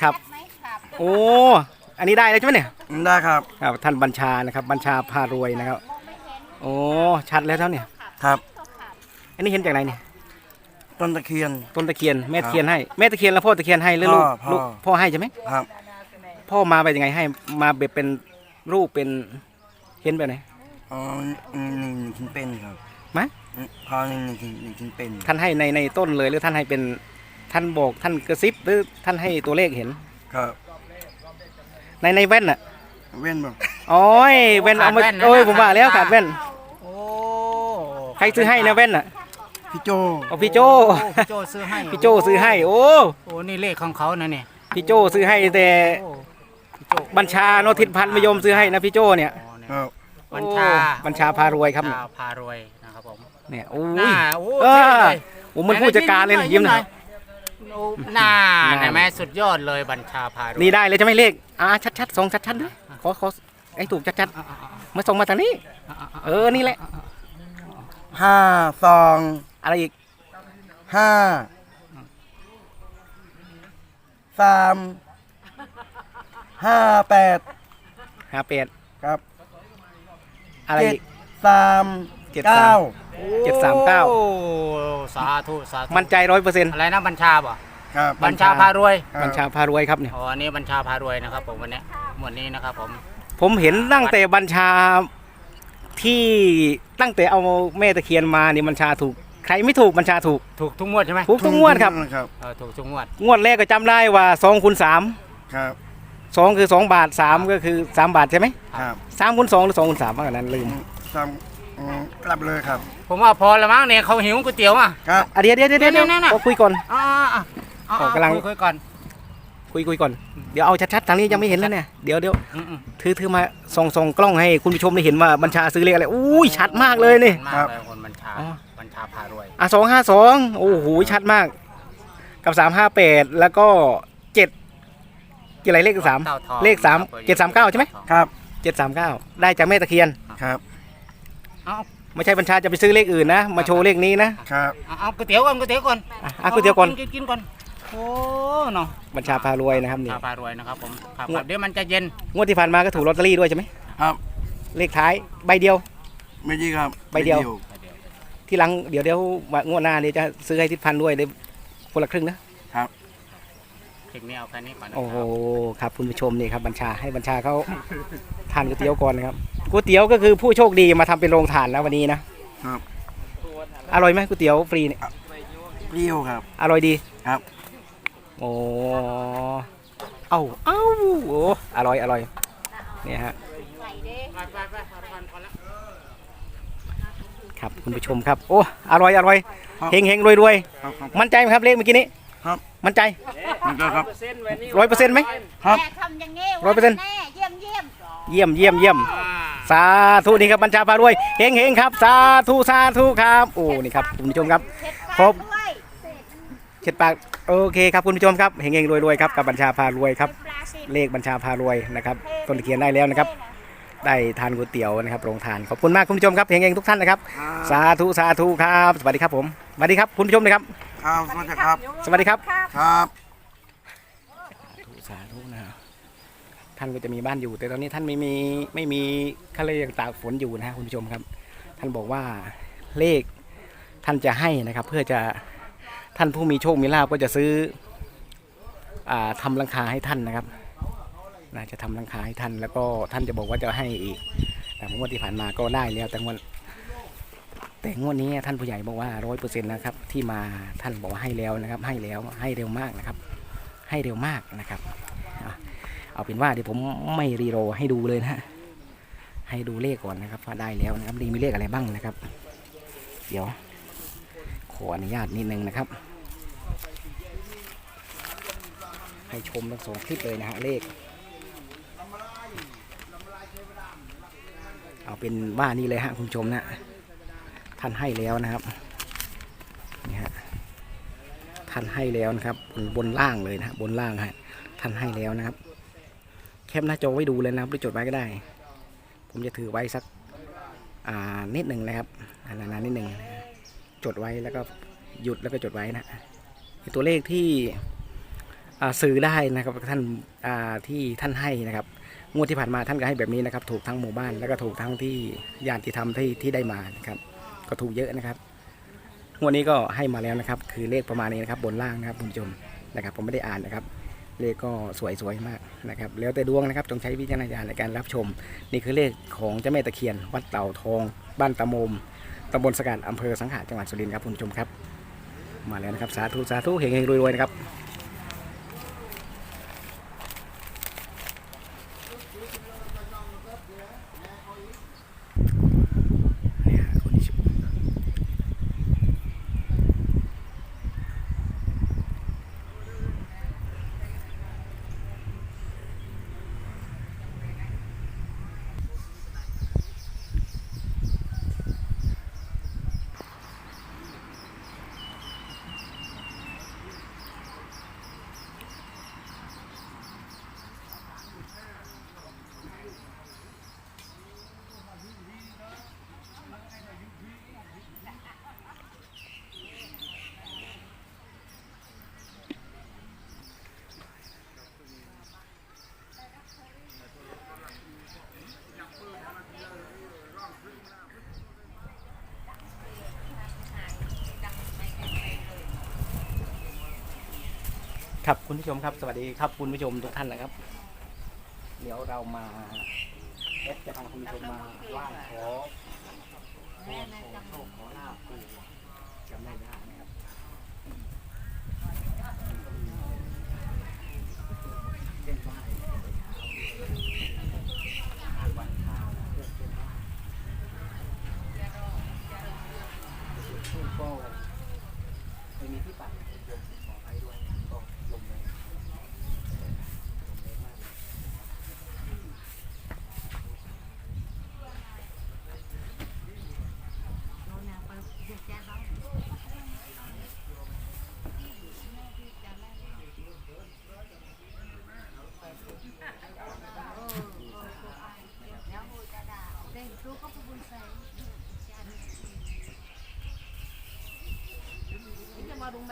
ครับ ไหมครับโอ้ อันนี้ได้แล้วใช่ไหมเนี่ยได้ครับครับท่านบัญชานะครับ บัญชาพารวยนะครับ มองไม่เห็นโอ้ ชัดแล้วเท่าเนี่ย ครับเขาขับอันนี้เห็นจากไหนเนี่ย ต้นตะเคียน ต้นตะเคียน แม่ตะเคียนให้ แม่ตะเคียนแล้วพ่อตะเคียนให้หรือลูกพ่อพ่อ ลูกพ่อให้ใช่ไหม ครับ พ่อมาไปนยังไงให้ มาแบบเป็นรูปเป็น เห็นแบบไหนอ๋อหนึ่งหนึ่งชิ้นเป็นครับมะ พอหนึ่งหนึ่งชิ้นหนึ่งชิ้นเป็นท่านให้ในในต้นเลยหรือท่านให้เป็นท่านบอกท่านกระซิบหรือท่านให้ตัวเลขเห็นครับในในแว่นน่ะเว้นแบบโอ้ยแว่นเอามาขาดแว่นนะ โอ้ยผมว่าแล้วขาดแว่น โอ้ใครซื้อให้นะแว่นน่ะพี่โจเอาพี่โจโอ้พี่โจซื้อให้พี่โจซื้อให้ โอ้โอ้นี่เลขของเขานะเนี่ยพี่โจซื้อให้แต่โอ้พี่โจบัญชาโนทิตพันธ์มยมซื้อให้นะพี่โจเนี่ย อ๋อเนี่ยครับบัญชาโอ้บัญชาพารวยครับ บัญชาพารวยนะครับผม เนี่ยโอ้หยน้าโอ้เอเท่อเลยโอ้มันผู้จัดการเลยนะยิ้มหน่อยโอ้หน้าหน้าเห็นไหมสุดยอดเลยบัญชาพารวยนี่ได้เลยใช่ไหมเลขอ่าชัดๆส่งชัดๆด้วยขอขอไอ้ถูกชัดอะอะอะๆมาส่งมาทางนี้อะอะอะเออนี่แหละห้าสองอะไรอีกห้าสามห้าแปดห้าเป็ดครับ อะไรเจ็ดอีก สามเจ็ดสาม เก้า เจ็ดสามเก้าโอ้สาธุสาธุมั่นใจร้อยเปอร์เซ็นต์อะไรนะบัญชาบ่ครับ บัญชาพารวยครับ บัญชาพารวยครับเนี่ย อ๋ออันนี้บัญชาพารวยนะครับผมวันเนี้ยหมวดนี้นะครับผมผมเห็นตั้งแต่บัญชาที่ตั้งแต่เอาแม่ตะเคียนมานี่บัญชาถูก ใครไม่ถูกบัญชาถูกถูกทุกงวดใช่ไหมถูกทุกงวดครับ ครับเออถูกทุกงวดงวดแรกก็จำได้ว่าสองคูณสามครับสองคือสองบาทสามก็คือสามบาทใช่ไหมครับสามคูณสองหรือสองคูณสามว่ากันนั้นลืมสาม อืมกลับเลยครับ ผมว่าพอละมั้งเนี่ยเขาหิวก๋วยเตี๋ยวอะ ครับ อะเดี๋ยวเดี๋ยวเดี๋ยวเดี๋ยวเดี๋ยวๆๆขอคุยก่อน อ่าอ่าอ่าอ๋อกำลัง คุยๆก่อนคุยคุยก่อน เดี๋ยวเอาชัดๆทางนี้ยังไม่เห็นแล้วเนี่ย เดี๋ยวเดี๋ยวอืมถือถือมาส่องส่องกล้องให้คุณผู้ชมได้เห็นว่าบัญชาซื้อเลขอะไร อุ้ยชัดมากเลยนี่ มากเลยคนบัญชาอ๋อ บัญชาพารวย อะสองห้าสองโอ้โหชัดมาก กับสามห้าแปดแล้วก็เจ็ดกี่อะไรเลขสามเต้ทองเลขสามเจ็ดสามเก้าใช่ไหม ครับ เจ็ดสามเก้าได้จากแม่ตะเคียน ครับ เอาไม่ใช่บัญชาจะไปซื้อเลขอื่นนะ มาโชว์เลขนี้นะ ครับ เอาเอาก๋วยเตี๋ยวก่อนก๋วยเตี๋ยวก่อนอะอะก๋วยเตี๋ยวก่อน กินกินก่อนโอ้เนาะบัญชาพารวยนะครับนี่ชาพารวยนะครับผมครับงวดครับเดี๋ยวมันจะเย็นงวดที่ผ่านมาก็ถูกลอตเตอรี่ด้วยใช่ไหมครับเลขท้ายใบเดียว ไม่ดีครับใบเดียว ที่หลังเดี๋ยวเดี๋ยวงวดหน้าเดี๋ยวจะซื้อให้ทิศพันธ์ด้วยเดี๋ยวคนละครึ่งนะคลิปนี้เอาแค่นี้ก่อนนะโอ้โหครับครับคุณผู้ชมนี่ครับบัญชาให้บัญชาเขาทานก๋วยเตี๋ยวก่อนนะครับ ก๋วยเตี๋ยวก็คือผู้โชคดีมาทำเป็นโรงทานแล้ววันนี้นะครับอร่อยไหมก๋วยเตี๋ยวฟรีเนี่ยเปรี้ยวครับ อร่อยดีครับ โอ้เอ้าเอ้าโอ้อร่อยอร่อยเนี่ยฮะไหลเด้ไปไปไปเอาก่อนก่อนละครับคุณผู้ชมครับโอ้อร่อยอร่อยครับเฮงเฮงรวยรวยครับครับ มั่นใจไหมครับเลขเมื่อกี้นี้ครับ มั่นใจ มันก็ครับ ร้อยเปอร์เซ็นต์ไหม ครับ แม่ทำอย่างนี้ร้อยเปอร์เซ็นต์แน่เยี่ยมเยี่ยมเยี่ยมเยี่ยมเยี่ยมอ่า สาธุนี่ครับบัญชาพารวยเฮงเฮงครับ สาธุสาธุครับโอ้นี่ครับคุณผู้ชมครับเผ็ดครบด้วยเช็ดปากโอเคครับคุณผู้ชมครับเฮงเฮงรวยรวยครับกับบัญชาพารวยครับปลาสิเลขบัญชาพารวยนะครับต้นตะเคียนได้แล้วนะครับ ได้ทานก๋วยเตี๋ยวนะครับโรงทานขอบคุณมากคุณผู้ชมครับเฮงเฮงทุกท่านนะครับ สาธุสาธุครับสวัสดีครับผมสวัสดีครับคุณผู้ชมนะครับครับสวัสดีครับ สวัสดีครับครับ สาธุนะครับท่านก็จะมีบ้านอยู่ แต่ตอนนี้ท่านไม่มีไม่มีเขาเรียกตากฝนอยู่นะฮะคุณผู้ชมครับ ท่านบอกว่าเลขท่านจะให้นะครับ เพื่อจะท่านผู้มีโชคมีลาภก็จะซื้ออทำหลังคาให้ท่านนะครับนะจะทำหลังคาให้ท่าน แล้วก็ท่านจะบอกว่าจะให้อีกแต่งวดที่ผ่านมาก็ได้แล้วแต่งวดแต่งวดนี้ท่านผู้ใหญ่บอกว่าร้อยเปอร์เซ็นต์นะครับ ที่มาท่านบอกว่าให้แล้วนะครับ ให้แล้วให้เร็วมากนะครับ ให้เร็วมากนะครับ เอาเป็นว่าเดี๋ยวผมไม่รีโรให้ดูเลยนะฮะให้ดูเลขก่อนนะครับว่าได้แล้วนะครับดีมีเลขอะไรบ้างนะครับ เดี๋ยว ขออนุญาตนิดนึงนะครับ ให้ชมทั้งสองคลิปเลยนะฮะเลข เอาเป็นว่านี่เลยฮะคุณชมนะ ท่านให้แล้วนะครับนี่ฮะท่านให้แล้วนะครับ บนบนล่างเลยนะฮะบนล่างฮะท่านให้แล้วนะครับ ปหน้าจอไว้ดูเลยนะครับหรือจดไว้ก็ได้ ผมจะถือไว้สักอ่านิดหนึ่งนะครับนานๆนิดหนึ่งจดไว้แล้วก็หยุดแล้วก็จดไว้นะตัวเลขที่อ่าสื่อได้นะครับท่านอ่าที่ท่านให้นะครับงวดที่ผ่านมาท่านก็ให้แบบนี้นะครับ ถูกทั้งหมู่บ้านแล้วก็ถูกทั้งที่ญาติธรรมที่ที่ได้มานะครับ ก็ถูกเยอะนะครับงวดนี้ก็ให้มาแล้วนะครับ คือเลขประมาณนี้นะครับ บนล่างนะครับคุณผู้ชมนะครับ ผมไม่ได้อ่านนะครับ เลขก็สวยๆมากนะครับ แล้วแต่ดวงนะครับจงใช้วิจารณญาณในการรับชม นี่คือเลขของเจ้าแม่ตะเคียน วัดเต่าทอง บ้านตะมมตำบลสกัดอำเภอสังขะจังหวัดสุรินทร์ครับคุณผู้ชมครับ มาแล้วนะครับ สาธุสาธุเฮงเฮงรวยๆนะครับ ครับคุณผู้ชมครับสวัสดีครับคุณผู้ชมทุกท่านนะครับ เดี๋ยวเรามาเอฟจะพาคุณผู้ชมมาไหว้ขอขอขอโชคขอลาบปู่จำไม่ได้นะครับเส้นไหว้ทางวันทางเพื่อเส้นไหว้ทูบก็ไม่มีที่ปักโยมขอไปด้วยก็ลงเลยลงเลยมากเลย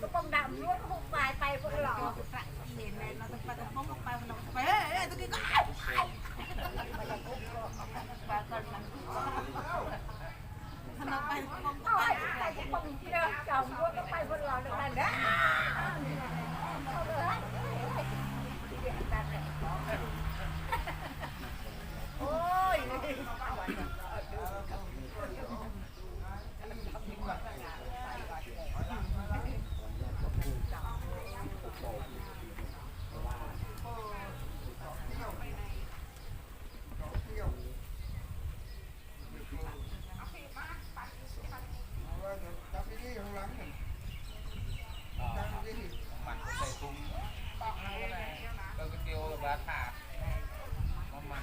ก็ต้องดำรวดหุบปลายไปพวกเราเห็นไหมเราต้องไปต้องห้องไปมันต้องไปเฮ้ยตัวนี้ก็ไปก่อนมันถ้าเราไปห้องไปไปห้องเชื่อจอมรวดต้องไปพวกเราด้วยกันนะโอ้ย มันใส่ตุ้มปอกเอาเลยเราก็เกี่ยวกับราคามันมัน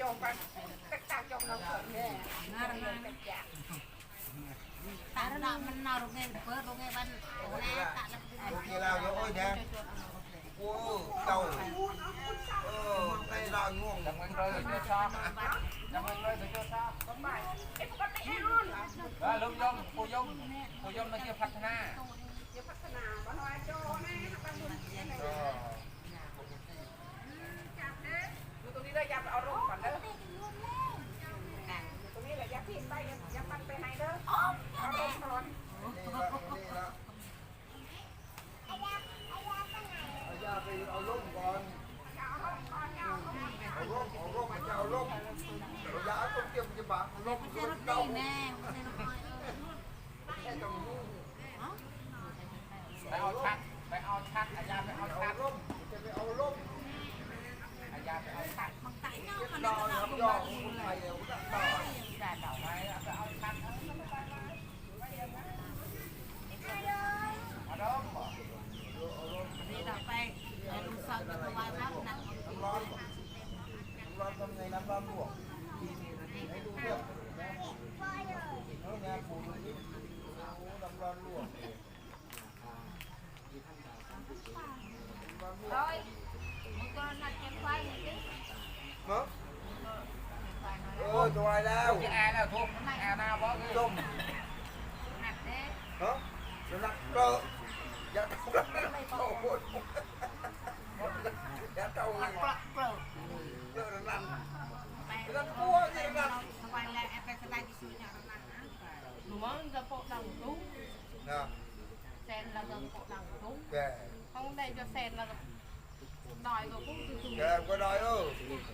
จงไปตักจงเราเกิดเนี่ยน่ารักมากตาน่ารักเลยเปั่เลยวันโอ้ยตาเโอเคเราเยอะองโอ้เต่าเออเราง่ดังมันเลยเจ้าชาดังมันเลยเจ้าชาทำไเกย่อมโคโย่โคโย่ย่อมย่ยวพัฒนาเที่ยวพัฒนาบ้านน้ยโจ้นะบ้าบุญอะไร เอาล่มก่อนเอาล่มเอาล่มมันจะเอาล่มเอายาต้องเตรียมจะบังล่มเจอล่รมถเก่าดีแน่เจอรถดีแค่ตรงนี้ไปเอาชักไปเอาชักอายาไปเอาชักล่มจะไปเอาล่มอายาไปเอาชักบางไก่เนาะมันดก็อกต้คองบดูดอกคุณเลไทยยเดี๋ยวดอก ได้ดอกไม้เอาไปเอาชักเอาเอาดอกบ่ นี่เราไปลุงเซาจะวางรับหนัก น้ำร้อนน้ำร้อนทำไงน้ำร้อนลวกให้ดูเพื่อนเอางานปูนิดน้ำร้อนลวก rồi một con là chân quay này chứ เนาะเออตัวอะไรแล้ว จะแอร์แล้วทุกแอร์หน้าบ่คือ ต้ม nạt đấy เนาะสนักเตออย่าเตาโอ้โหอย่าเตา quật quật quật เยอะนั่น Mày Nó cua gì mà. quay lại em phải lại đi suy nhà nó nặng á Muốn cho bộ đồng tú, นะ sen là gần bộ đồng tú. แก Không đây cho sen là đòi của cũng từ từ แกก็ได้เออ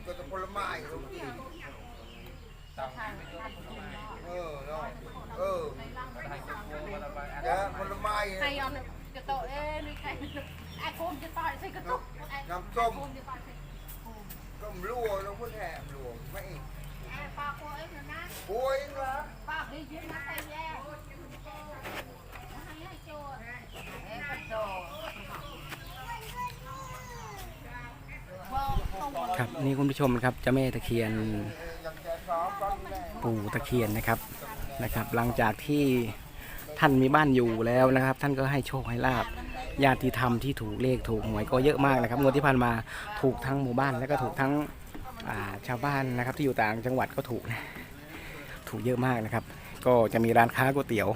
ก็จะผลไม้ทุกทีต้องให้ไปด้วยผลไม้เออเนาะเออให้ไปพวงมาละใบอันแกผลไม้ hay on cái tội ê đi cái ai khôn cho tội xây cái tục ai น้ำส้ม khôn cho tội xây ต้มลวกแล้วพุ่นแหมลวกไม่ ai ครับนี่คุณผู้ชมครับเจ้าแม่ตะเคียนปู่ตะเคียนนะครับนะครับ หลังจากที่ท่านมีบ้านอยู่แล้วนะครับ ท่านก็ให้โชคให้ลาบญาติธรรมที่ถูกเลขถูกหวยก็เยอะมากนะครับงวดที่ผ่านมาถูกทั้งหมู่บ้านแล้วก็ถูกทั้งาชาวบ้านนะครับ ที่อยู่ต่างจังหวัดก็ถูกนะถูกเยอะมากนะครับ ก็จะมีร้านค้าก๋วยเตี๋ยว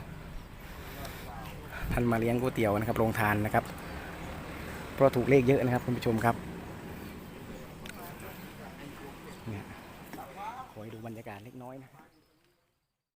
ท่านมาเลี้ยงก๋วยเตี๋ยวนะครับโรงทานนะครับเพราะถูกเลขเยอะนะครับคุณผู้ชมครับเนี่ยขอให้ดู บรรยากาศเล็กน้อยนะครับ